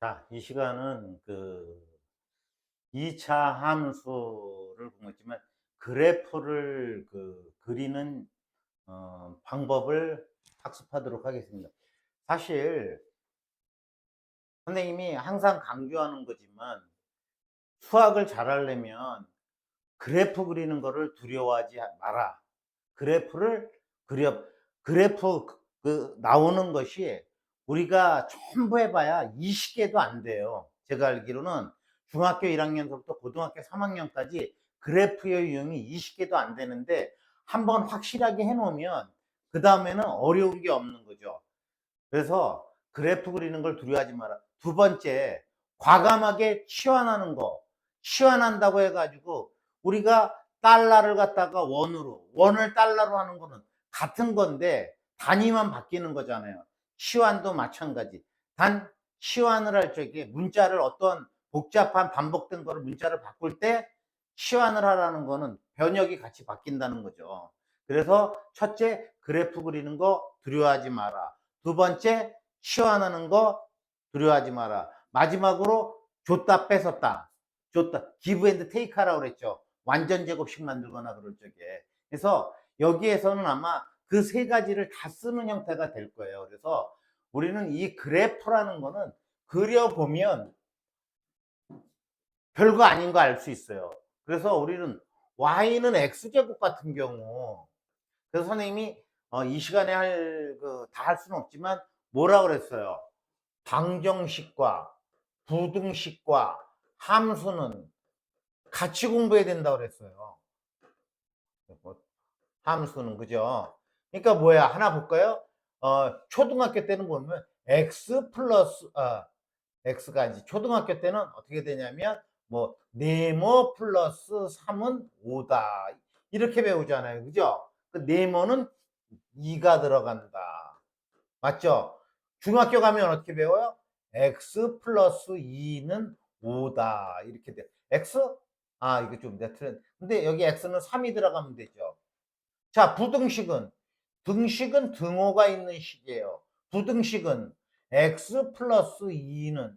자, 이 시간은 그 2차 함수를 공부했지만 그래프를 그 그리는 어, 방법을 학습하도록 하겠습니다. 사실 선생님이 항상 강조하는 거지만 수학을 잘하려면 그래프 그리는 거를 두려워하지 마라. 그래프를 그려 그래프 그- 그 나오는 것이 우리가 전부 해봐야 20개도 안 돼요. 제가 알기로는 중학교 1학년부터 고등학교 3학년까지 그래프의 유형이 20개도 안 되는데 한번 확실하게 해놓으면 그 다음에는 어려운 게 없는 거죠. 그래서 그래프 그리는 걸 두려워하지 마라. 두 번째, 과감하게 치환하는 거. 치환한다고 해가지고 우리가 달러를 갖다가 원으로, 원을 달러로 하는 거는 같은 건데 단위만 바뀌는 거잖아요. 치환도 마찬가지. 단 치환을 할 적에 문자를 어떤 복잡한 반복된 거를 문자를 바꿀 때 치환을 하라는 거는 변역이 같이 바뀐다는 거죠. 그래서 첫째 그래프 그리는 거 두려워하지 마라. 두 번째 치환하는 거 두려워하지 마라. 마지막으로 줬다 뺏었다. 줬다 기브 앤드 테이크 하라고 그랬죠. 완전 제곱식 만들거나 그럴 적에. 그래서 여기에서는 아마 그 세 가지를 다 쓰는 형태가 될 거예요. 그래서 우리는 이 그래프라는 거는 그려보면 별거 아닌 거 알 수 있어요. 그래서 우리는 y는 x제곱 같은 경우 그래서 선생님이 어, 이 시간에 할 그 다 할 수는 없지만 뭐라 그랬어요? 방정식과 부등식과 함수는 같이 공부해야 된다고 그랬어요. 뭐, 함수는 그죠? 그러니까 뭐야? 하나 볼까요? 어, 초등학교 때는 보면 x 플러스 어, x가 이제 초등학교 때는 어떻게 되냐면 뭐 네모 플러스 3은 5다. 이렇게 배우잖아요. 그죠? 그 네모는 2가 들어간다. 맞죠? 중학교 가면 어떻게 배워요? X 플러스 2는 5다. 이렇게 돼. X? 아 이거 좀 틀렸 근데 여기 x는 3이 들어가면 되죠. 자 부등식은 등식은 등호가 있는 식이에요 부등식은 x 플러스 2는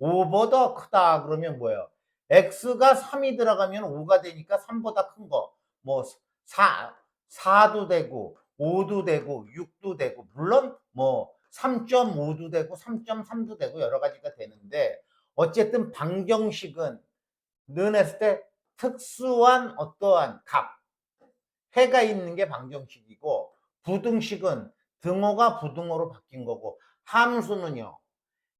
5보다 크다 그러면 뭐예요? x가 3이 들어가면 5가 되니까 3보다 큰 거. 뭐 4, 4도 되고 5도 되고 6도 되고 물론 뭐 3.5도 되고 3.3도 되고 여러 가지가 되는데 어쨌든 방정식은 는 했을 때 특수한 어떠한 값 해가 있는 게 방정식이고 부등식은 등호가 부등호로 바뀐 거고 함수는요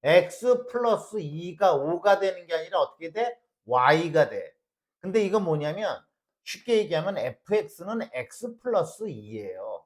x 플러스 2가 5가 되는 게 아니라 어떻게 돼? y가 돼. 근데 이거 뭐냐면 쉽게 얘기하면 fx는 x 플러스 2예요.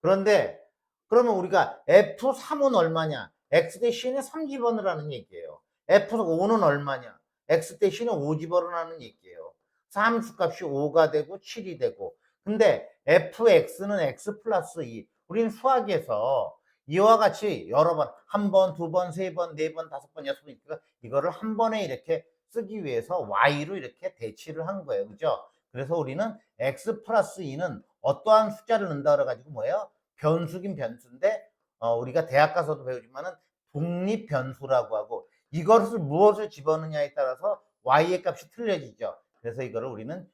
그런데 그러면 우리가 f3은 얼마냐? x 대신에 3 집어넣으라는 얘기예요. f5는 얼마냐? x 대신에 5 집어넣으라는 얘기예요. 함수 값이 5가 되고 7이 되고 근데 fx는 x 플러스 2 우린 수학에서 이와 같이 여러 번, 한 번, 두 번, 세 번, 네 번, 다섯 번, 여섯 번, 있으니까 이거를 한 번에 이렇게 쓰기 위해서 y로 이렇게 대치를 한 거예요. 그죠? 그래서 우리는 x 플러스 2는 어떠한 숫자를 넣는다 그래가지고 뭐예요? 변수긴 변수인데, 어, 우리가 대학 가서도 배우지만은 독립 변수라고 하고, 이것을 무엇을 집어넣느냐에 따라서 y의 값이 틀려지죠. 그래서 이거를 우리는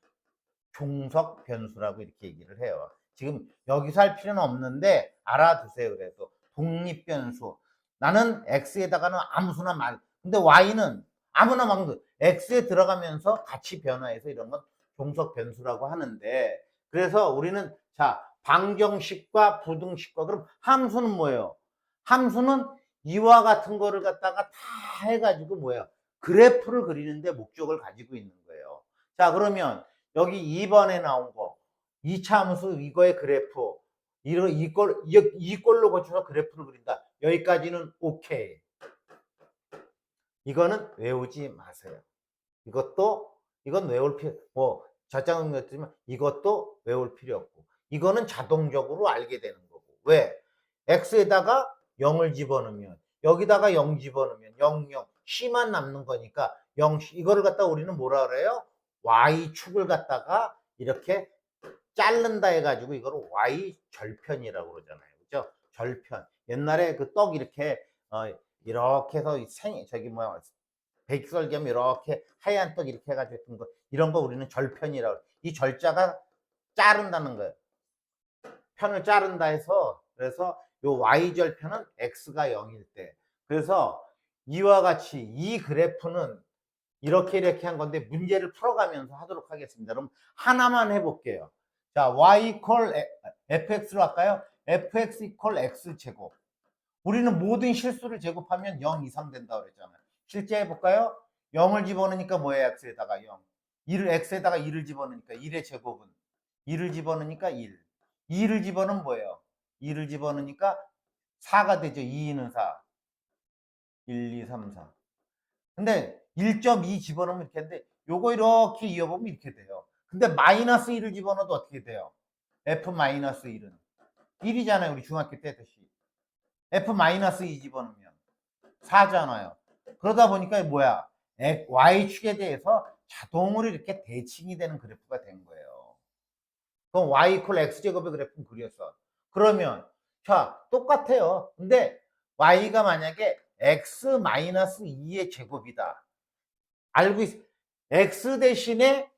종속 변수라고 이렇게 얘기를 해요. 지금 여기서 할 필요는 없는데 알아두세요. 그래도 독립 변수. 나는 x에다가는 아무 수나 말. 근데 y는 아무나 막 넣- x에 들어가면서 같이 변화해서 이런 건 종속 변수라고 하는데 그래서 우리는 자 방정식과 부등식과 그럼 함수는 뭐예요? 함수는 이와 같은 거를 갖다가 다 해가지고 뭐예요? 그래프를 그리는데 목적을 가지고 있는 거예요. 자 그러면 여기 2번에 나온 거 2차 함수 이거의 그래프 이걸 이- 이걸로 거쳐서 그래프를 그린다. 여기까지는 오케이. 이거는 외우지 마세요. 이것도 이건 외울 필요 뭐 저장은 같지만 이것도 외울 필요 없고 이거는 자동적으로 알게 되는 거고 왜 x에다가 0을 집어넣으면 여기다가 0 집어넣으면 0 0 c만 남는 거니까 0 이거를 갖다 우리는 뭐라 그래요? Y축을 갖다가 이렇게 자른다 해가지고 이거를 y 절편이라고 그러잖아요. 그죠? 절편. 옛날에 그 떡 이렇게 어, 이렇게 해서 이생 저기 뭐야 백설겸 이렇게 하얀 떡 이렇게 해가지고 했던 거 이런 거 우리는 절편이라고. 이 절자가 자른다는 거예요. 편을 자른다 해서 그래서 요 y절편은 x가 0일 때 그래서 이와 같이 이 그래프는 이렇게 이렇게 한 건데 문제를 풀어가면서 하도록 하겠습니다. 그럼 하나만 해볼게요. 자, y equal fx로 할까요? fx equal x 제곱. 우리는 모든 실수를 제곱하면 0 이상 된다고 그랬잖아요. 실제 해볼까요? 0을 집어넣으니까 뭐예요? x에다가 0. 1을 x에다가 1을 집어넣으니까 1의 제곱은 1을 집어넣으니까 1. 2를 집어넣으면 뭐예요? 2를 집어넣으니까 4가 되죠. 2는 4. 1, 2, 3, 4. 근데 1.2 집어넣으면 이렇게 하는데 요거 이렇게 이어보면 이렇게 돼요. 근데 마이너스 1을 집어넣어도 어떻게 돼요? f 마이너스 1은 1이잖아요. 우리 중학교 때 했듯이. f 마이너스 2 집어넣으면 4잖아요. 그러다 보니까 뭐야? y축에 대해서 자동으로 이렇게 대칭이 되는 그래프가 된 거예요. 그럼 y 이퀄 x제곱의 그래프는 그렸어. 그러면 자 똑같아요. 근데 y가 만약에 x 마이너스 2의 제곱이다. 알고 있 x 대신에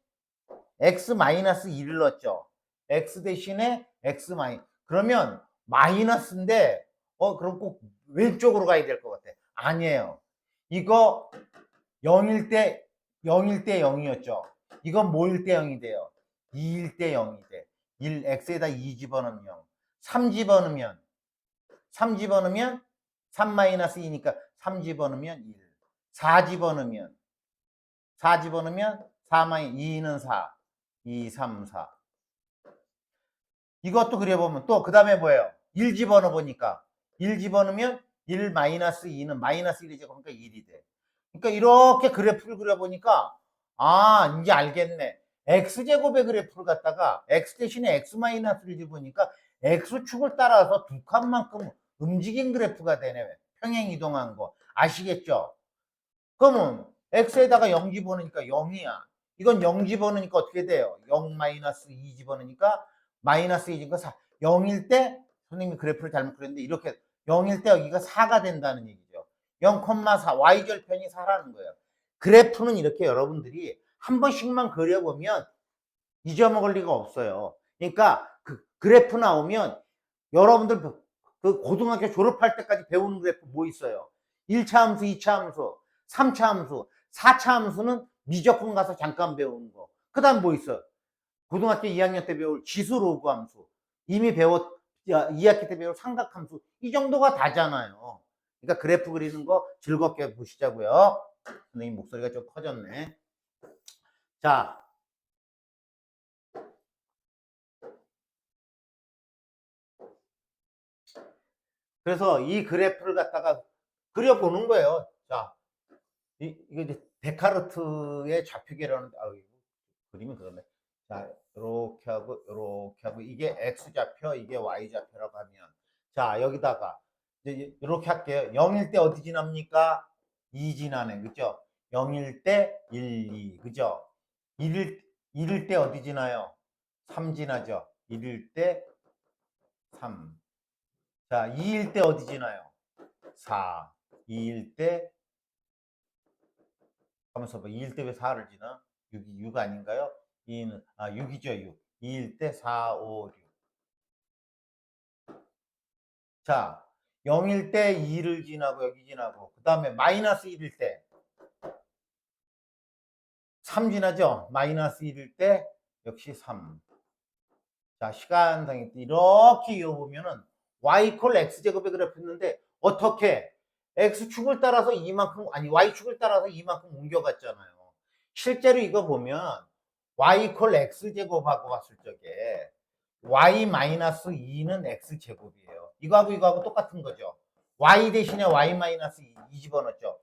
x 마이너스 2를 넣었죠. x 대신에 x 마이 그러면 마이너스인데 어 그럼 꼭 왼쪽으로 가야 될 것 같아. 아니에요. 이거 0일 때 0일 때 0이었죠. 이건 뭐일 때 0이 돼요? 2일 때 0이 돼. 1 x에다 2 집어넣으면 0. 3 집어넣으면 3 집어넣으면 3 마이너스 2니까 3 집어넣으면 1. 4 집어넣으면 4 집어넣으면 4 마이 2는 4. 2, 3, 4. 이것도 그려보면 또 그 다음에 뭐예요? 1 집어넣어 보니까 1 집어넣으면 1 마이너스 2는 마이너스 1이 제곱니까 1이 돼. 그러니까 이렇게 그래프를 그려보니까 아 이제 알겠네. x제곱의 그래프를 갖다가 x 대신에 x 마이너스를 집으니까 x축을 따라서 두 칸만큼 움직인 그래프가 되네. 평행 이동한 거. 아시겠죠? 그러면 x에다가 0 집어넣으니까 0이야. 이건 0 집어넣으니까 어떻게 돼요? 0 마이너스 2 집어넣으니까 마이너스 2니까 4. 0일 때 선생님이 그래프를 잘못 그렸는데 이렇게 0일 때 여기가 4가 된다는 얘기죠. 0,4 y절편이 4라는 거예요. 그래프는 이렇게 여러분들이 한 번씩만 그려보면 잊어먹을 리가 없어요. 그러니까 그 그래프 나오면 여러분들 그 고등학교 졸업할 때까지 배우는 그래프 뭐 있어요? 1차 함수, 2차 함수, 3차 함수, 4차 함수는 미적분 가서 잠깐 배우는 거. 그 다음 뭐 있어? 고등학교 2학년 때 배울 지수 로그 함수. 이미 배웠, 2학기 때 배울 삼각함수. 이 정도가 다잖아요. 그러니까 그래프 그리는 거 즐겁게 보시자고요. 선생님 목소리가 좀 커졌네. 자. 그래서 이 그래프를 갖다가 그려보는 거예요. 자, 이, 이거 이제 데카르트의 좌표계라는, 아, 그림이 그러네. 자, 이렇게 하고, 이렇게 하고, 이게 X좌표, 이게 Y좌표라고 하면. 자, 여기다가, 이제 이렇게 할게요. 0일 때 어디 지납니까? 2 지나네. 그죠? 0일 때 1, 2. 그죠? 1일, 1일 때 어디 지나요? 3 지나죠? 1일 때 3. 자, 2일 때 어디 지나요? 4. 2일 때, 봐. 2일 때왜 4를 지나? 6이 6 아닌가요? 2는, 아, 6이죠, 6. 2일 때 4, 5, 6. 자, 0일 때 2를 지나고, 여기 지나고, 그 다음에 마이너스 1일 때, 3 지나죠? 마이너스 1일 때, 역시 3. 자, 시간상에 이렇게 이어보면은, y 이퀄 x제곱의 그래프 했는데 어떻게 x축을 따라서 이만큼 아니 y축을 따라서 이만큼 옮겨갔잖아요. 실제로 이거 보면 y 이퀄 x제곱하고 봤을 적에 y 마이너스 2는 x제곱이에요. 이거하고 이거하고 똑같은 거죠. y 대신에 y 마이너스 2, 2 집어넣었죠.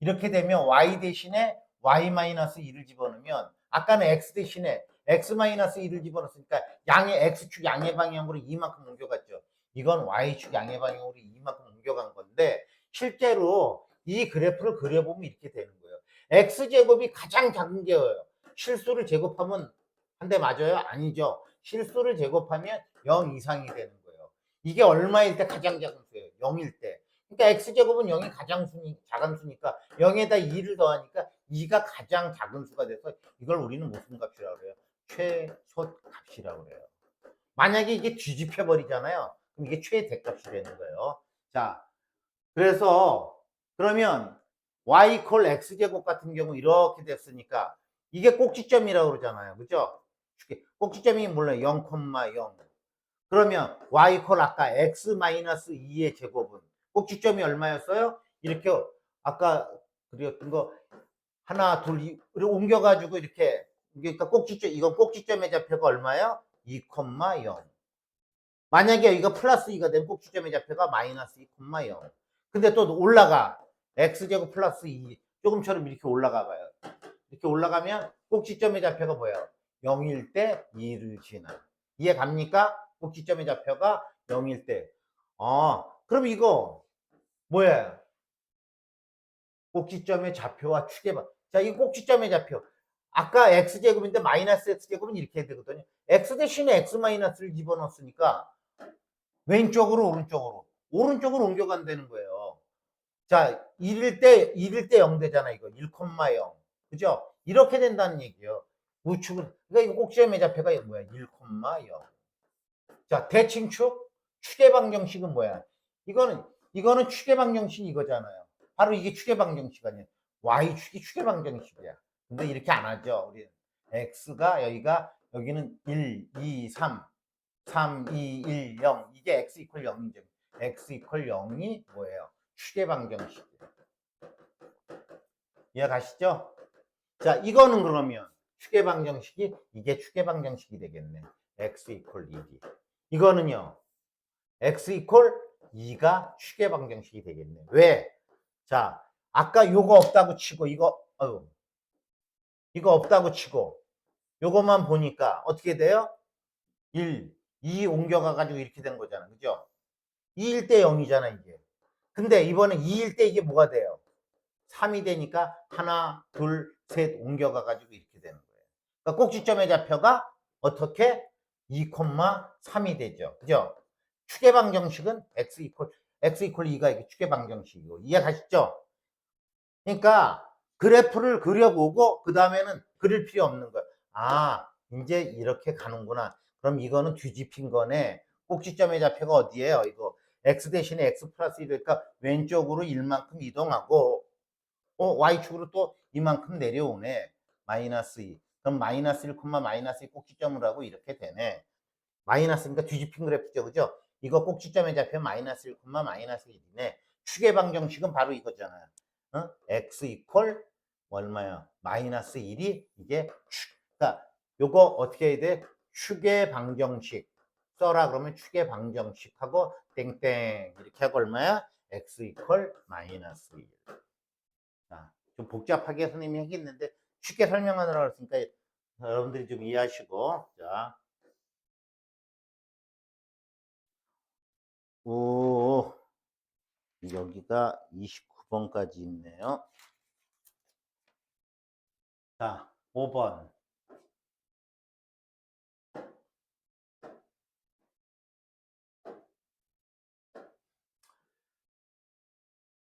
이렇게 되면 y 대신에 y 마이너스 2를 집어넣으면 아까는 x 대신에 x 마이너스 2를 집어넣었으니까 양의 x축 양의 방향으로 이만큼 옮겨갔죠. 이건 y축 양의 방향으로 이만큼 옮겨간 건데 실제로 이 그래프를 그려보면 이렇게 되는 거예요. x제곱이 가장 작은 게예요. 실수를 제곱하면 한 대 맞아요? 아니죠. 실수를 제곱하면 0 이상이 되는 거예요. 이게 얼마일 때 가장 작은 수예요? 0일 때. 그러니까 x제곱은 0이 가장 수니, 작은 수니까 0에다 2를 더하니까 2가 가장 작은 수가 돼서 이걸 우리는 무슨 값이라고 그래요? 최소 값이라고 그래요. 만약에 이게 뒤집혀 버리잖아요. 그럼 이게 최대값이 되는 거예요. 자, 그래서 그러면 y 이퀄 x제곱 같은 경우 이렇게 됐으니까 이게 꼭지점이라고 그러잖아요. 그죠? 꼭지점이 몰라요. 0,0. 그러면 y 이퀄 아까 x 2의 제곱은 꼭지점이 얼마였어요? 이렇게 아까 그렸던 거 하나 둘 이- 이렇게 옮겨가지고 이렇게 그러니까 꼭지점 이건 꼭지점의 좌표가 얼마예요? 2,0. 만약에 이거 플러스 2가 되면 꼭지점의 좌표가 마이너스 2,0. 근데 또 올라가 x제곱 플러스 2 조금처럼 이렇게 올라가 봐요. 이렇게 올라가면 꼭지점의 좌표가 뭐예요? 0일 때 2를 지나. 이해 갑니까? 꼭지점의 좌표가 0일 때. 아, 그럼 이거 뭐예요? 꼭지점의 좌표와 축의 방. 자, 이 꼭지점의 좌표. 아까 x제곱인데 마이너스 x제곱은 이렇게 되거든요. x 대신에 x 마이너스를 집어넣었으니까 왼쪽으로 오른쪽으로 오른쪽으로 옮겨간다는 거예요. 자, 1일 때 1일 때 0 되잖아 이거 1,0 그죠? 이렇게 된다는 얘기예요. 우측은 그러니까 이거 꼭지점의 좌표가 뭐야? 1,0 자, 대칭축 축의 방정식은 뭐야? 이거는 이거는 축의 방정식 이거잖아요. 바로 이게 축의 방정식 아니에요. y축이 축의 방정식이야. 근데 이렇게 안 하죠. 우리는 x가 여기가 여기는 1, 2, 3, 3, 2, 1, 0 이게 x 이퀄 0이죠. x 이퀄 0이 뭐예요? 축의 방정식이에요. 이해 가시죠? 자, 이거는 그러면 축의 방정식이 이게 축의 방정식이 되겠네. x 이퀄 1이. 이거는요. x 이퀄 2가 축의 방정식이 되겠네. 왜? 자, 아까 요거 없다고 치고 이거 어유. 이거 없다고 치고 요것만 보니까 어떻게 돼요? 1, 2 옮겨가 가지고 이렇게 된 거잖아. 그죠? 2일 때 0이잖아, 이게. 근데 이번에 2일 때 이게 뭐가 돼요? 3이 되니까 하나, 둘, 셋 옮겨가 가지고 이렇게 되는 거예요. 그러니까 꼭지점의 좌표가 어떻게 2,3이 되죠. 그죠? 축의 방정식은 x 이퀄 x 이퀄 2가 이게 축의 방정식이고 이해 가시죠? 그러니까 그래프를 그려보고 그 다음에는 그릴 필요 없는 거야. 아 이제 이렇게 가는구나. 그럼 이거는 뒤집힌 거네. 꼭지점의 좌표가 어디예요? 이거 x 대신에 x 플러스 1이니까 왼쪽으로 1만큼 이동하고 어, y축으로 또 이만큼 내려오네. 마이너스 2. 그럼 마이너스 1, 마이너스 2 꼭지점을 하고 이렇게 되네. 마이너스니까 뒤집힌 그래프죠. 그죠? 이거 꼭지점의 좌표 마이너스 1, 마이너스 1이네. 축의 방정식은 바로 이거잖아요. 어? x 이퀄 얼마야? 마이너스 1이 이게 축. 그러니까 요거 어떻게 해야 돼? 축의 방정식 써라 그러면 축의 방정식하고 땡땡 이렇게 하고 얼마야? x 이퀄 마이너스 1. 자, 좀 복잡하게 선생님이 하겠는데 쉽게 설명하느라고 했으니까 여러분들이 좀 이해하시고 자. 오, 여기가 29번까지 있네요. 자, 5번.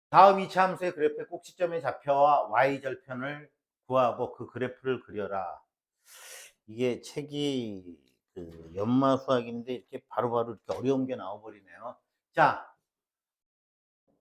다음 이차 함수의 그래프의 꼭지점의 좌표와 y절편을 구하고 그 그래프를 그려라. 이게 책이 그 연마 수학인데 이렇게 바로 바로 이렇게 어려운 게 나와버리네요. 자,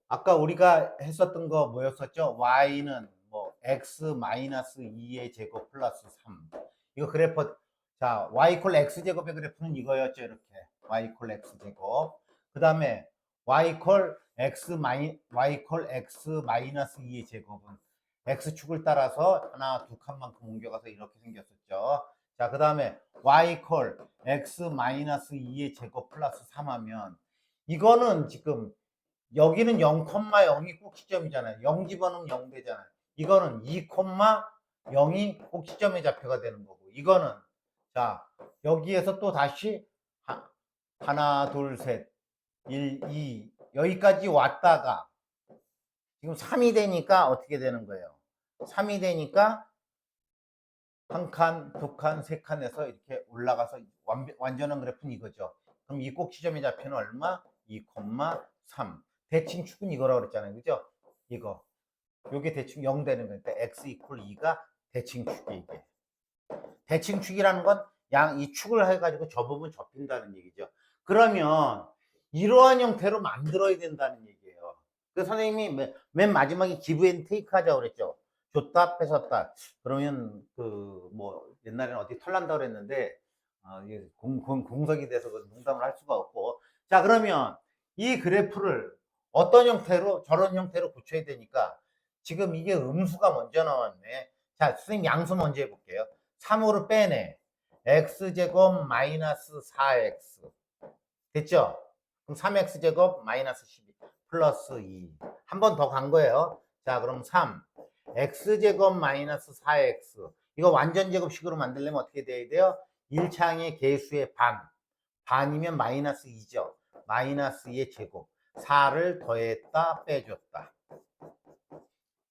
아까 우리가 했었던 거 뭐였었죠? y는 뭐 x 마이너스 2의 제곱 플러스 3. 이거 그래프 자 y 이퀄 x 제곱의 그래프는 이거였죠 이렇게 y 이퀄 x 제곱. 그 다음에 y 이퀄 x 마이 y 이퀄 x 마이너스 2의 제곱은 x축을 따라서 하나 두 칸만큼 옮겨가서 이렇게 생겼었죠. 자, 그 다음에 y 이퀄 x 마이너스 2의 제곱 플러스 3 하면 이거는 지금 여기는 0,0이 꼭지점이잖아요. 0 집어넣으면 0 되잖아요. 이거는 2,0이 꼭지점의 좌표가 되는 거고 이거는 자 여기에서 또 다시 하, 하나 둘 셋 1, 2 여기까지 왔다가 지금 3이 되니까 어떻게 되는 거예요? 3이 되니까 한 칸, 두 칸, 세 칸에서 이렇게 올라가서 완, 완전한 그래프는 이거죠. 그럼 이 꼭지점의 좌표는 얼마? 2,3. 대칭 축은 이거라고 그랬잖아요. 그죠? 이거. 요게 대충 0 되는 거니까 x 이퀄 2가 대칭 축이 이게. 대칭 축이라는 건 양 이 축을 해 가지고 저 부분 접힌다는 얘기죠. 그러면 이러한 형태로 만들어야 된다는 얘기예요. 그 선생님이 맨, 맨 마지막에 기브 앤 테이크 하자고 그랬죠. 줬다 뺏었다. 그러면 그 뭐 옛날에는 어디 털난다 그랬는데 아, 이게 공, 공, 공석이 돼서 그 농담을 할 수가 없고. 자, 그러면 이 그래프를 어떤 형태로 저런 형태로 고쳐야 되니까 지금 이게 음수가 먼저 나왔네. 자, 선생님 양수 먼저 해볼게요. 3으로 빼내. x제곱 마이너스 4x. 됐죠? 그럼 3x제곱 마이너스 12 플러스 2. 한 번 더 간 거예요. 자, 그럼 3. x제곱 마이너스 4x. 이거 완전 제곱식으로 만들려면 어떻게 돼야 돼요? 1창의 개수의 반. 반이면 마이너스 2죠. 마이너스 2의 제곱. 4를 더했다, 빼줬다.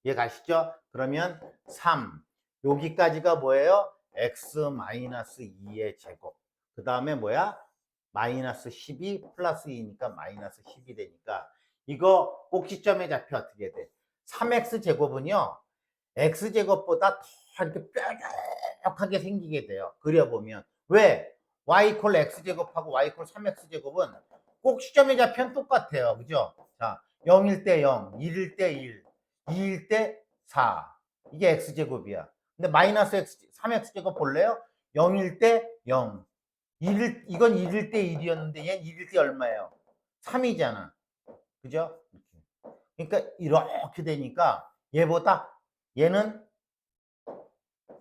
이해 가시죠? 그러면 3. 여기까지가 뭐예요? x 마이너스 2의 제곱. 그 다음에 뭐야? 마이너스 12 플러스 2니까 마이너스 10이 되니까 이거 꼭지점의 좌표 어떻게 돼? 3x 제곱은요. x 제곱보다 더 이렇게 뾰족하게 생기게 돼요. 그려보면 왜? y 이퀄 x 제곱하고 y 이퀄 3x 제곱은 꼭지점의 좌표는 똑같아요. 그죠? 자, 0일 때 0, 1일 때 1, 2일 때 4. 이게 x 제곱이야. 근데 마이너스 x, 3x 제곱 볼래요? 0일 때 0. 1일, 이건 1일 때 1이었는데 얘는 1일 때 얼마예요? 3이잖아. 그죠? 그러니까 이렇게 되니까 얘보다 얘는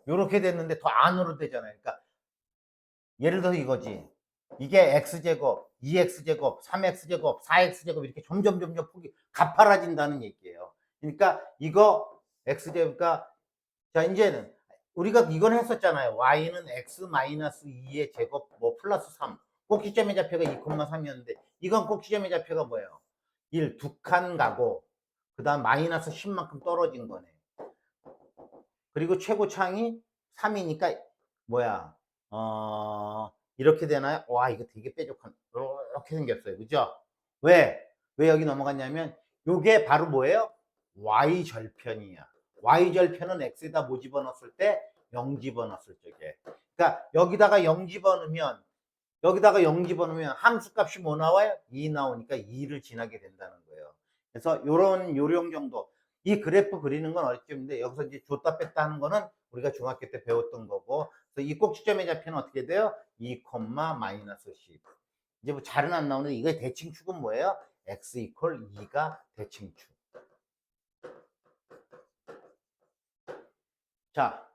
이렇게 됐는데 더 안으로 되잖아요. 그러니까 예를 들어서 이거지. 이게 x제곱, 2x제곱, 3x제곱, 4x제곱 이렇게 점점 점점 폭이 가파라진다는 얘기예요. 그러니까 이거 x제곱과 자 이제는 우리가 이건 했었잖아요. y는 x 마이너스 2의 제곱 뭐 플러스 3. 꼭지점의 좌표가 2,3이었는데 이건 꼭지점의 좌표가 뭐예요? 1, 두 칸 가고 그 다음 마이너스 10만큼 떨어진 거네. 그리고 최고창이 3이니까 뭐야? 어 이렇게 되나요? 와 이거 되게 뾰족한 이렇게 생겼어요. 그죠? 왜? 왜 여기 넘어갔냐면 요게 바로 뭐예요? y 절편이야. Y 절편은 x에다 뭐 집어넣었을 때 0 집어넣었을 적에. 그러니까 여기다가 0 집어넣으면 여기다가 0 집어넣으면 함수 값이 뭐 나와요? 2 나오니까 2를 지나게 된다는 거예요. 그래서 요런 요령 정도 이 그래프 그리는 건 어렵는데 여기서 이제 줬다 뺐다 하는 거는 우리가 중학교 때 배웠던 거고 그래서 이 꼭지점의 좌표는 어떻게 돼요? 2, 마이너스 10 이제 뭐 잘은 안 나오는데 이거 대칭축은 뭐예요? x 이퀄 2가 대칭축 자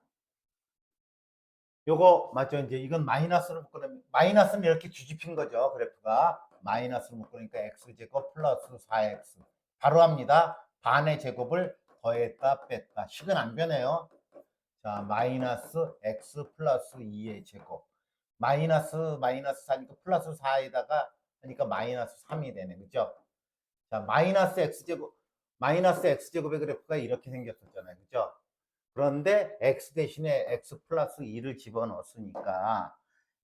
요거 맞죠? 이제 이건 마이너스로 묶으면 마이너스는 이렇게 뒤집힌 거죠 그래프가. 마이너스로 묶으니까 x제곱 플러스 4x 바로 합니다. 반의 제곱을 더했다 뺐다. 식은 안 변해요. 자 마이너스 x 플러스 2의 제곱. 마이너스 마이너스 4니까 플러스 4에다가 하니까 마이너스 3이 되네. 그죠? 자 마이너스 x제곱 마이너스 x제곱의 그래프가 이렇게 생겼었잖아요. 그죠 그런데 x 대신에 x 플러스 2를 집어넣었으니까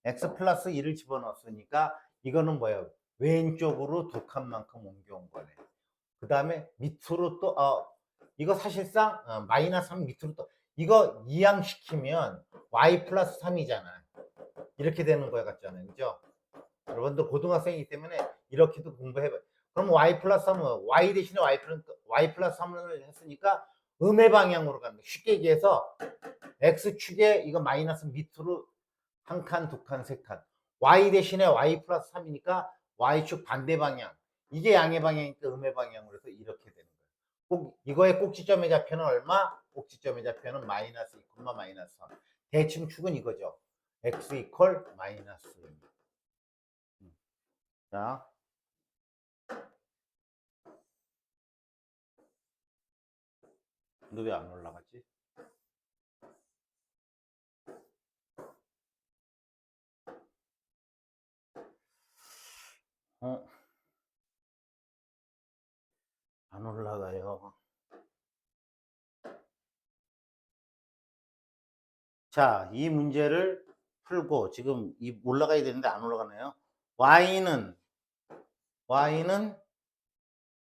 x 플러스 2를 집어넣었으니까 이거는 뭐예요 왼쪽으로 두 칸만큼 옮겨온 거네 그 다음에 밑으로 또, 어, 이거 사실상 어, 마이너스 3 밑으로 또, 이거 이항시키면 y 플러스 3이잖아. 이렇게 되는 거야 같잖아요. 그죠? 여러분들 고등학생이기 때문에 이렇게도 공부해봐요. 그럼 y 플러스 3은 y 대신에 y 플러스 3을 했으니까 음의 방향으로 거야. 쉽게 얘기해서 x축에 이거 마이너스 밑으로 한 칸, 두 칸, 세 칸. y 대신에 y 플러스 3이니까 y축 반대 방향. 이게 양의 방향이니까 음의 방향으로 해서 이렇게 되는 거예요. 꼭 이거의 꼭지점의 좌표는 얼마? 꼭지점의 좌표는 마이너스 2, 마이너스 3. 대칭 축은 이거죠. x 이퀄 마이너스 2. 자. 너 왜 안 올라가지? 어? 안 올라가요. 자, 이 문제를 풀고 지금 이 올라가야 되는데 안 올라가네요. y는 y는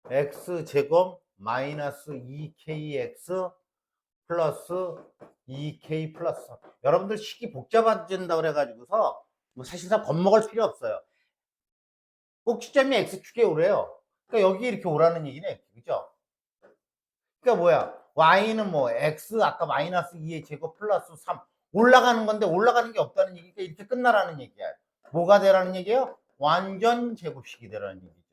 x 제곱 마이너스 2kx 플러스 2k 플러스 3. 여러분들 식이 복잡해진다 그래가지고서 뭐 사실상 겁먹을 필요 없어요. 꼭지점이 x축에 오래요. 그러니까 여기 이렇게 오라는 얘기네. 그죠? 그러니까 뭐야? y는 뭐 x 아까 마이너스 2의 제곱 플러스 3 올라가는 건데 올라가는 게 없다는 얘기니까 이렇게 끝나라는 얘기야. 뭐가 되라는 얘기예요? 완전 제곱식이 되라는 얘기죠.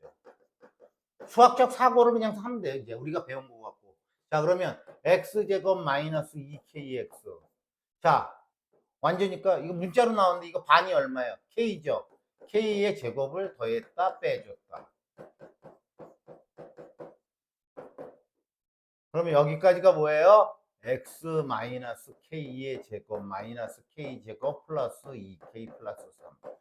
수학적 사고를 그냥 하면 돼요. 이제 우리가 배운 거 같고. 자 그러면 x 제곱 마이너스 2kx. 자 완전히니까 이거 문자로 나오는데 이거 반이 얼마예요? k죠. k의 제곱을 더했다 빼줬다. 그러면 여기까지가 뭐예요? x 마이너스 k의 제곱 마이너스 k 제곱 플러스 2k 플러스 3.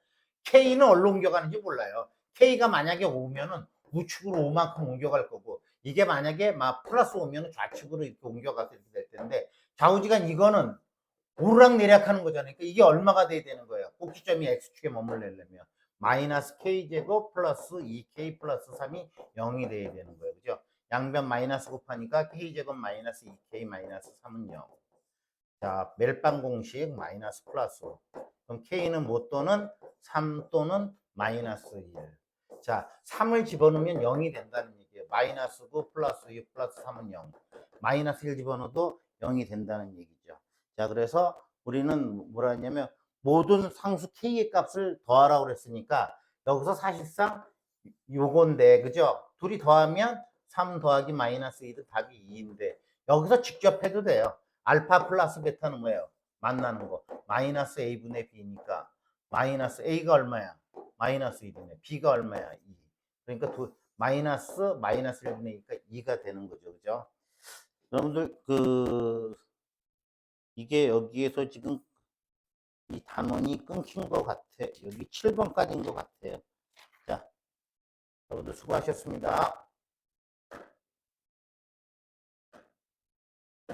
k는 어디로 옮겨가는지 몰라요. k가 만약에 오면은 우측으로 5만큼 옮겨갈 거고 이게 만약에 막 플러스 오면은 좌측으로 이렇게 옮겨가서 이렇게 될 텐데 좌우지간 이거는 오르락내리락 하는 거잖아요. 그러니까 이게 얼마가 돼야 되는 거예요? 꼭지점이 x축에 머물려면 마이너스 k제곱 플러스 2k 플러스 3이 0이 돼야 되는 거예요. 그죠? 양변 마이너스 곱하니까 k제곱 마이너스 2k 마이너스 3은 0. 자, 멜빵 공식 마이너스 플러스. 그럼 k는 뭐 또는 3 또는 마이너스 1. 자, 3을 집어넣으면 0이 된다는 얘기예요. 마이너스 9 플러스 6 플러스 3은 0. 마이너스 1 집어넣어도 0이 된다는 얘기죠. 자, 그래서 우리는 뭐라 했냐면 모든 상수 k의 값을 더하라고 그랬으니까 여기서 사실상 요건데, 그죠? 둘이 더하면 3 더하기 마이너스 2도 답이 2인데 여기서 직접 해도 돼요. 알파 플러스 베타는 뭐예요? 만나는 거. 마이너스 a분의 b니까 마이너스 a가 얼마야? 마이너스 2분의 b가 얼마야? 2. 그러니까 두, 마이너스 마이너스 1분의 2가 2가 되는 거죠. 그죠? 여러분들 그 이게 여기에서 지금 이 단원이 끊긴 것 같아. 여기 7번까지인 것 같아요. 자, 여러분들 수고하셨습니다.